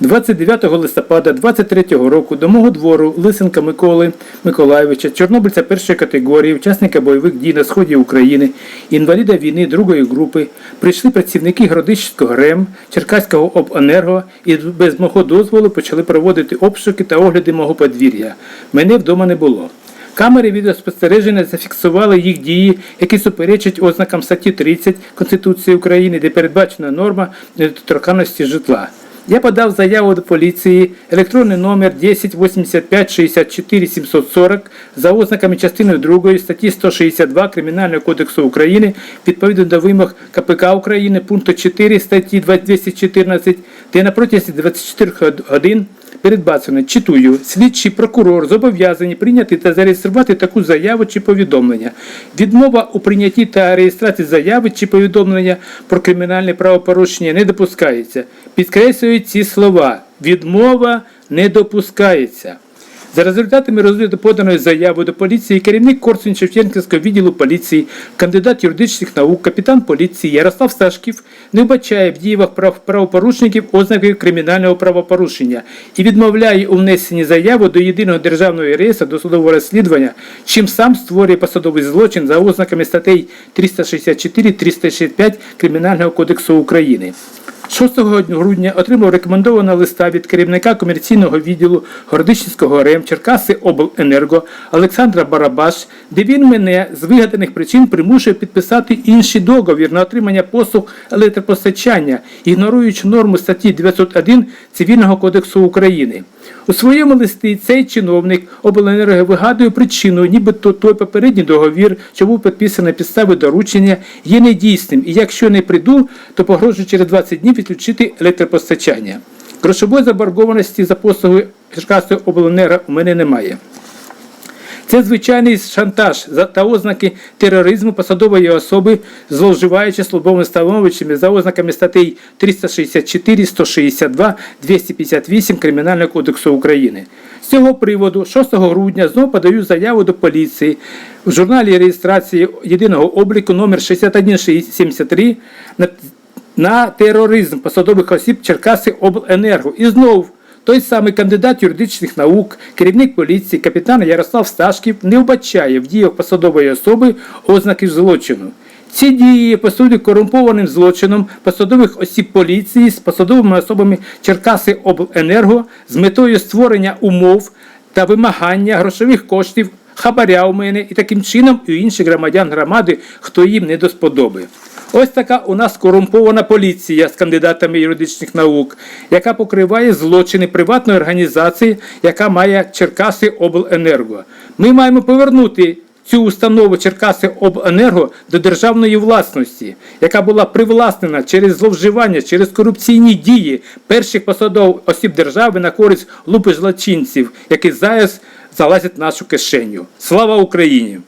29 листопада 23 року до мого двору Лисенка Миколи Миколайовича, чорнобильця першої категорії, учасника бойових дій на сході України, інваліда війни другої групи, прийшли працівники Городищенського РЕМ, Черкаського обенерго і без мого дозволу почали проводити обшуки та огляди мого подвір'я. Мене вдома не було. Камери відеоспостереження зафіксували їх дії, які суперечать ознакам статті 30 Конституції України, де передбачена норма недоторканності житла. Я подав заяву до поліції, електронний номер 1085 64 740 за ознаками частини 2 статті 162 Кримінального кодексу України відповідно до вимог КПК України пункту 4 статті 214, де на протязі 24 годин передбачено, читую, слідчий прокурор зобов'язані прийняти та зареєструвати таку заяву чи повідомлення. Відмова у прийнятті та реєстрації заяви чи повідомлення про кримінальне правопорушення не допускається. Підкреслюють ці слова. Відмова не допускається. За результатами розгляду поданої заяви до поліції керівник корсунь шевченківського відділу поліції, кандидат юридичних наук, капітан поліції Ярослав Сташків не вбачає в діях прав- правопорушників ознаки кримінального правопорушення і відмовляє у внесенні заяви до єдиного державного реєстру досудового розслідування, чим сам створює посадовий злочин за ознаками статей 364-365 Кримінального кодексу України. 6 грудня отримав рекомендованого листа від керівника комерційного відділу Городищенського РЕМ Черкаси Обленерго Олександра Барабаш, де він мене з вигаданих причин примушує підписати інший договір на отримання послуг електропостачання, ігноруючи норму статті 901 Цивільного кодексу України. У своєму листі цей чиновник обленерго вигадує причину, нібито той попередній договір, що був підписаний на підставі доручення, є недійсним, і якщо не прийду, то погрожую через 20 днів відключити електропостачання. Грошової заборгованості за послуги Черкаської обленерго у мене немає. Це звичайний шантаж та ознаки тероризму посадової особи, зловживаючи службовими становищами за ознаками статей 364, 162, 258 Кримінального кодексу України. З цього приводу 6 грудня знову подаю заяву до поліції в журналі реєстрації єдиного обліку номер 6173 на, тероризм посадових осіб Черкаси Обленерго. І знову той самий кандидат юридичних наук, керівник поліції, капітан Ярослав Сташків не вбачає в діях посадової особи ознаки злочину. Ці дії є по суті корумпованим злочином посадових осіб поліції з посадовими особами Черкаси Обленерго з метою створення умов та вимагання грошових коштів хабаря у мене і таким чином і інших громадян громади, хто їм не до сподоби. Ось така у нас корумпована поліція з кандидатами юридичних наук, яка покриває злочини приватної організації, яка має Черкаси Обленерго. Ми маємо повернути цю установу Черкаси Обенерго до державної власності, яка була привласнена через зловживання, через корупційні дії перших посадових осіб держави на користь лупи злочинців, які зараз залазять в нашу кишеню. Слава Україні!